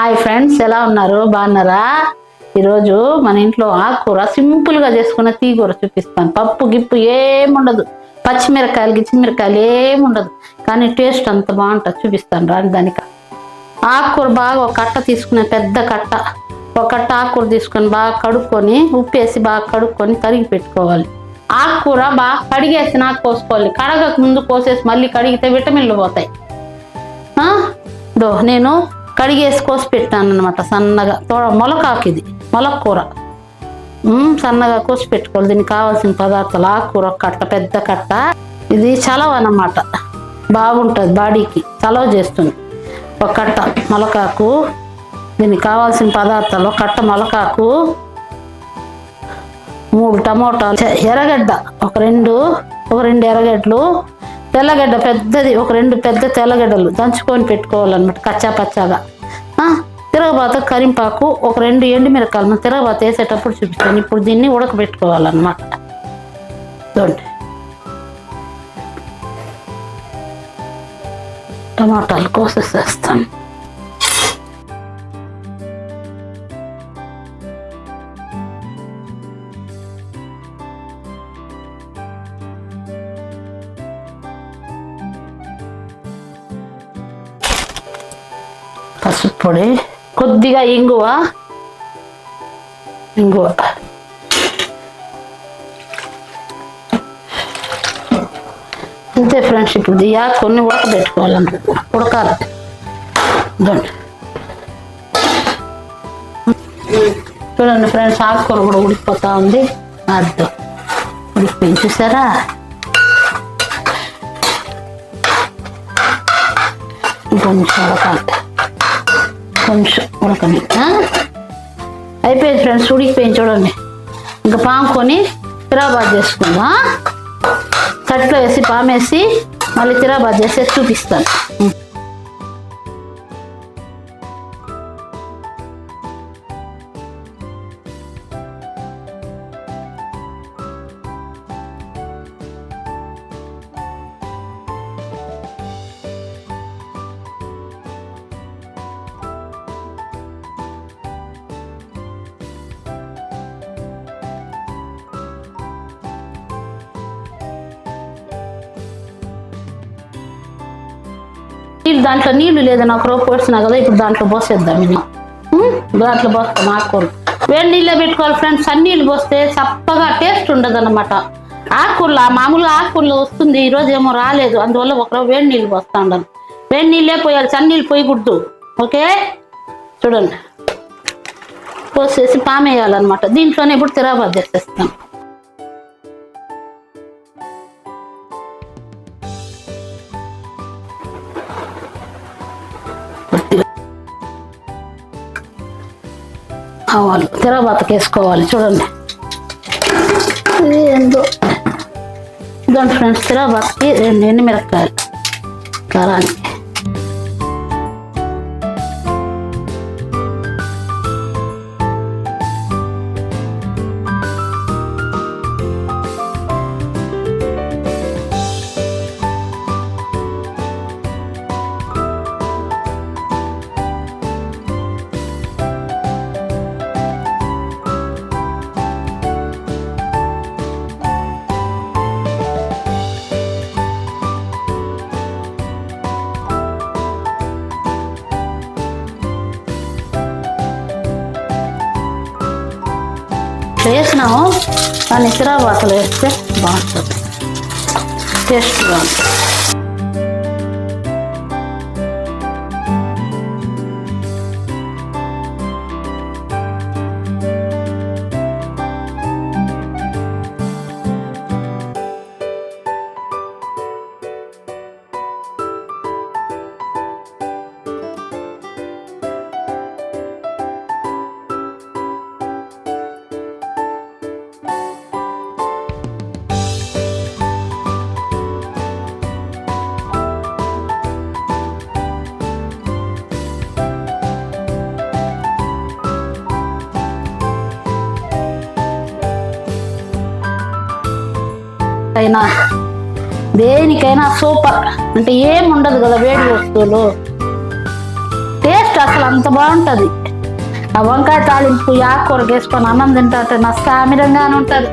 Hi friends ఎలా ఉన్నారు? బాగున్నారా? ఈరోజు మన ఇంట్లో ఆకుకూర సింపుల్గా చేసుకున్న తీగూర చూపిస్తాను. పప్పు గిప్పు ఏముండదు పచ్చిమిరకాయలు గిచ్చిమిరకాయలు ఏముండదు కానీ టేస్ట్ అంత బాగుంటుంది. చూపిస్తాను రాని దానికి. ఆకుకూర బాగా ఒక కట్ట తీసుకునే పెద్ద కట్ట. ఒక కట్ట ఆకుకూర తీసుకొని బాగా కడుక్కొని ఉప్పేసి బాగా కడుక్కొని తరిగి పెట్టుకోవాలి. ఆకుకూర బాగా కడిగేసి నాకు కోసుకోవాలి. కడగక ముందు కోసేసి మళ్ళీ కడిగితే విటమిన్లు పోతాయి. దో నేను కడిగేసి కోసి పెట్టాను అనమాట సన్నగా. తోడ మొలకాకు ఇది మొలక కూర సన్నగా కోసి పెట్టుకోవాలి. దీనికి కావాల్సిన పదార్థాలు ఆకుకూర కట్ట పెద్ద కట్ట. ఇది చలవ అన్నమాట. బాగుంటుంది బాడీకి. చలవ చేస్తుంది. ఒక కట్ట మొలకాకు దీనికి కావాల్సిన పదార్థాలు ఒక కట్ట మొలకాకు మూడు టమోటాలు ఎర్రగడ్డ ఒక రెండు ఒక రెండు ఎర్రగడ్డలు తెల్లగడ్డ పెద్దది ఒక రెండు పెద్ద తెల్లగడ్డలు దంచుకొని పెట్టుకోవాలన్నమాట కచ్చా పచ్చాగా. తిరగబాత కరింపాకు ఒక రెండు ఎండుమిరకాయలు మనం తిరగబాత వేసేటప్పుడు చూపిస్తాను. ఇప్పుడు దీన్ని ఉడకబెట్టుకోవాలన్నమాట. చూడండి. టమాటాలు కోసేసేస్తాను. పసుపు పొడి కొద్దిగా ఇంగువ. ఇంగువ. అంతే ఫ్రెండ్స్ ఇప్పుడు దియా కొన్ని ఉడకబెట్టుకోవాలంట ఉడకాలి. ఇదండి చూడండి ఫ్రెండ్స్ ఆకుకూర కూడా ఉడికిపోతా ఉంది. అర్థం ఉడికిపోయింది. చూసారా? ఇంకొంచెం ఉడకాలి. కొంచెం ఉడకండి. అయిపోయింది ఫ్రెండ్స్ ఉడికిపోయింది చూడండి. ఇంకా పాముకొని తిరాబాద్ చేసుకుందాం తట్లో వేసి పామేసి మళ్ళీ తిరాబాద్ చేసి చూపిస్తాను. నీళ్ళు దాంట్లో నీళ్ళు లేదని ఒక రోజు పోసినా కదా ఇప్పుడు దాంట్లో పోసేద్దాం ఇది దాంట్లో పోస్తాం ఆకుకూర వేడి నీళ్ళే పెట్టుకోవాలి ఫ్రెండ్స్ అన్ని నీళ్ళు పోస్తే చప్పగా టేస్ట్ ఉండదు అనమాట ఆకుకూరలు మామూలుగా ఆకుకూరలు వస్తుంది ఈ రోజు ఏమో రాలేదు. అందువల్ల ఒకరోజు వేడి నీళ్ళు పోస్తా ఉండాలి. వేడి నీళ్ళే పోయాలి చన్నీళ్ళు పోయకూడదు. ఓకే? చూడండి. పోసేసి పామేయాలన్నమాట. దీంట్లోనే ఇప్పుడు తిరాబాద్ చేసేస్తాం. ఆవాలు తిరగబాతకి వేసుకోవాలి. చూడండి. ఇది ఏందో. ఇదండి ఫ్రెండ్స్ తిరగబాతకి రెండు ఎండుమిరపకాయలు. కారానికి వేసినాము దాన్ని తిరగబాతలు వేస్తే బాగుంటుంది టేస్ట్గా ఉంటుంది అయినా దేనికైనా సూపర్. అంటే ఏం ఉండదు కదా వేడి వస్తువులు. టేస్ట్ అసలు అంత బాగుంటుంది. ఆ వంకాయ తాలింపు ఆకుకూర వేసుకొని అన్నం తింటే నా సామిరంగానే ఉంటుంది.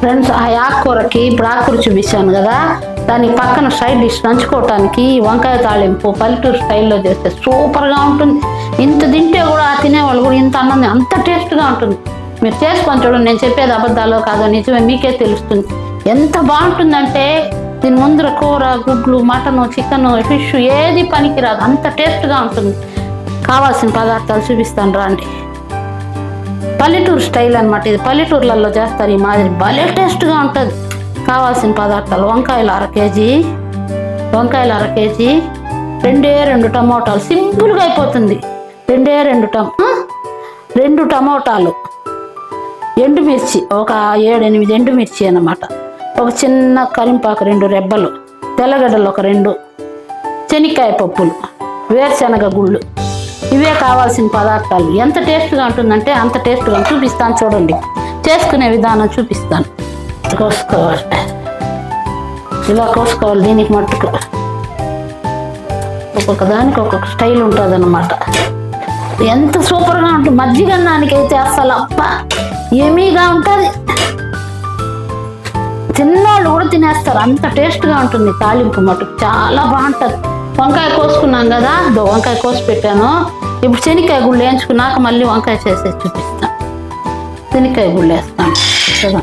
ఫ్రెండ్స్ ఆ ఆకుకూరకి ఇప్పుడు ఆకుకూర చూపించాను కదా. దాని పక్కన సైడ్ డిష్ నంచుకోవటానికి వంకాయ తాలింపు పల్లెటూరు స్టైల్లో చేస్తే సూపర్గా ఉంటుంది. ఇంత తింటే కూడా తినే తినేవాళ్ళు కూడా ఇంత అన్నం అంత టేస్ట్గా ఉంటుంది. మీరు చేసుకొని చూడండి నేను చెప్పేది అబద్ధాలో కాదో నిజమే మీకే తెలుస్తుంది. ఎంత బాగుంటుందంటే దీని ముందర కూర గుడ్లు మటను చికెన్ ఫిష్ ఏది పనికిరాదు అంత టేస్ట్గా ఉంటుంది. కావాల్సిన పదార్థాలు చూపిస్తాను రండి. పల్లెటూరు స్టైల్ అన్నమాట ఇది. పల్లెటూర్లలో చేస్తారు ఈ మాదిరి. భలే టేస్ట్గా ఉంటుంది. కావాల్సిన పదార్థాలు వంకాయలు అర కేజీ వంకాయలు అర కేజీ రెండే రెండు టమోటాలు. సింపుల్గా అయిపోతుంది. రెండే రెండు టమ్ రెండు టమోటాలు. ఎండుమిర్చి ఒక ఏడెనిమిది ఎండుమిర్చి అన్నమాట. ఒక చిన్న కరింపాకు రెండు రెబ్బలు తెల్లగడ్డలు ఒక రెండు శనక్కాయ పప్పులు వేరుశనగ గుళ్ళు. ఇవే కావాల్సిన పదార్థాలు. ఎంత టేస్ట్గా ఉంటుందంటే అంత టేస్ట్గా చూపిస్తాను చూడండి. చేసుకునే విధానం చూపిస్తాను. కోసుకోవాలి. ఇలా కోసుకోవాలి దీనికి మట్టుకు. ఒక్కొక్క దానికి ఒక్కొక్క స్టైల్ ఉంటుంది అన్నమాట ఎంత సూపర్గా ఉంటుంది మజ్జిగ అన్నానికి అయితే అసలు అప్ప. ఏమీగా ఉంటుంది? తిన్నాళ్ళు కూడా తినేస్తారు. అంత టేస్ట్గా ఉంటుంది తాలింపు మటుకు చాలా బాగుంటుంది. వంకాయ కోసుకున్నాం కదా వంకాయ కోసి పెట్టాను. ఇప్పుడు శనక్కాయ గుళ్ళు వేయించుకున్నాక మళ్ళీ వంకాయ చేసేసి చూపిస్తాను శనికాయ గుళ్ళు వేస్తాను. కదా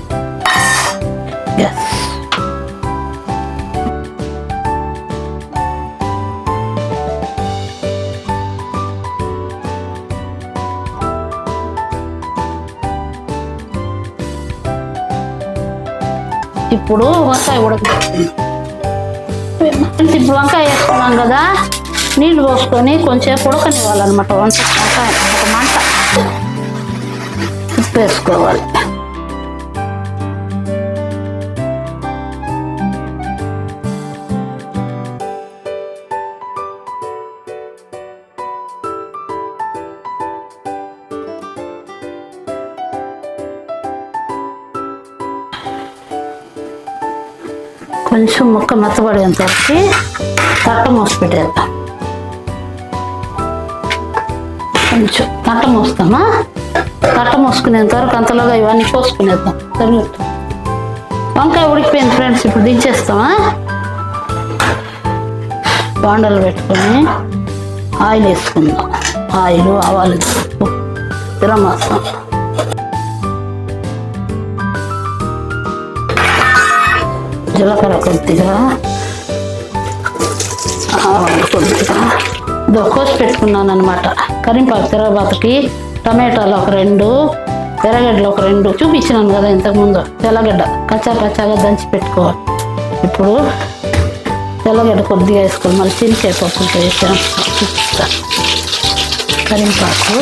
ఇప్పుడు వంకాయ ఉడకబెట్టింది ఇప్పుడు వంకాయ వేసుకున్నాం కదా నీళ్ళు పోసుకొని కొంచెం ఉడకనివ్వాలన్నమాట. వంట వంకాయ ఒక మంట ఉప్పు వేసుకోవాలి. మెత్తబడేంత వరకు తట్ట మూసి పెట్టేద్దాం. కొంచెం తట్ట మూస్తామా? తట్ట మూసుకునేంత వరకు అంతలోగా ఇవన్నీ కోసుకునేద్దాం తరుగుతాం వంకాయ ఉడికిపోయింది ఫ్రెండ్స్ ఇప్పుడు దించేస్తామా? బాండలు పెట్టుకొని ఆయిల్ వేసుకుందాం. ఆయిల్ ఆవాలు ఉప్పు తిరమాసం జీలకర్ర కొద్దిగా ఆవాలు కొద్దిగా ఇదో కోసి పెట్టుకున్నాను అనమాట కరింపాకు తిరగబాతకి టమాటాలు ఒక రెండు ఎర్రగడ్డలు ఒక రెండు చూపించినాను కదా ఇంతకుముందు. తెల్లగడ్డ కచ్చా పచ్చాగా దంచి పెట్టుకోవాలి. ఇప్పుడు తెల్లగడ్డ కొద్దిగా వేసుకోవాలి మళ్ళీ చినికాయ పప్పులతో వేసాను కరింపాకు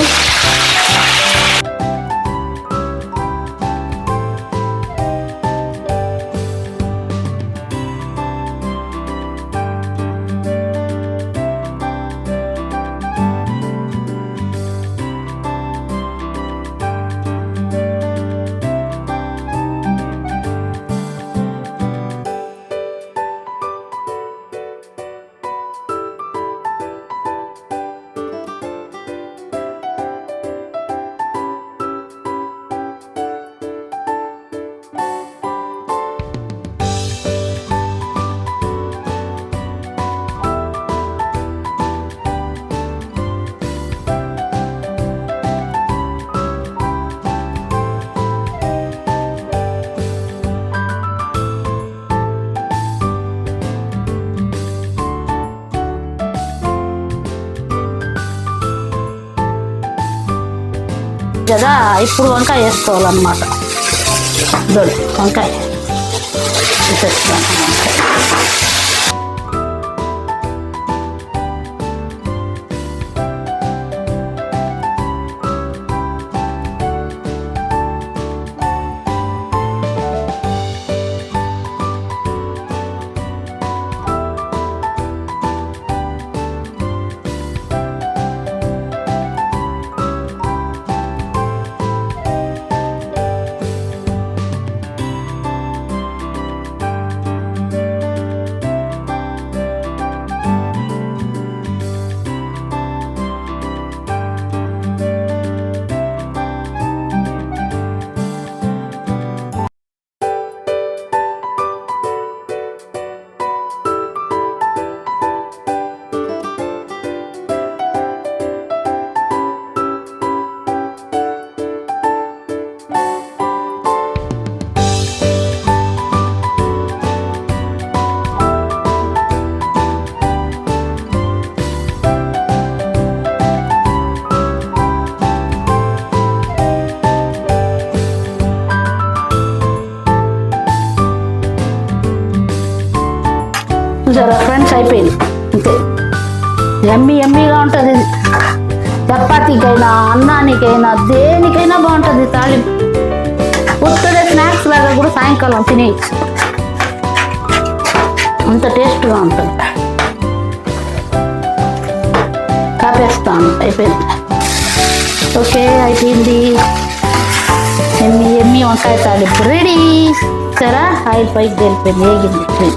కదా ఇప్పుడు వంకాయ వేసుకోవాలన్నమాట. దొడ్డు వంకాయ. వేసేస్తాను వంకాయ ఎమ్మి ఎమ్మిగా ఉంటుంది. చపాతీకైనా అన్నానికైనా దేనికైనా బాగుంటుంది తాలింపు ఉత్తడే స్నాక్స్ లాగా కూడా సాయంకాలం తినేయచ్చు. అంత టేస్ట్గా ఉంటుంది. కాపేస్తాను అయిపోయింది. ఓకే అయిపోయింది. ఎమ్మి ఎమ్మి వంకాయ తాలింపు రెడీ. సరే ఆయిల్ పైకి తెలిపింది వేగింది.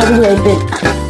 అది అయిపోయింది.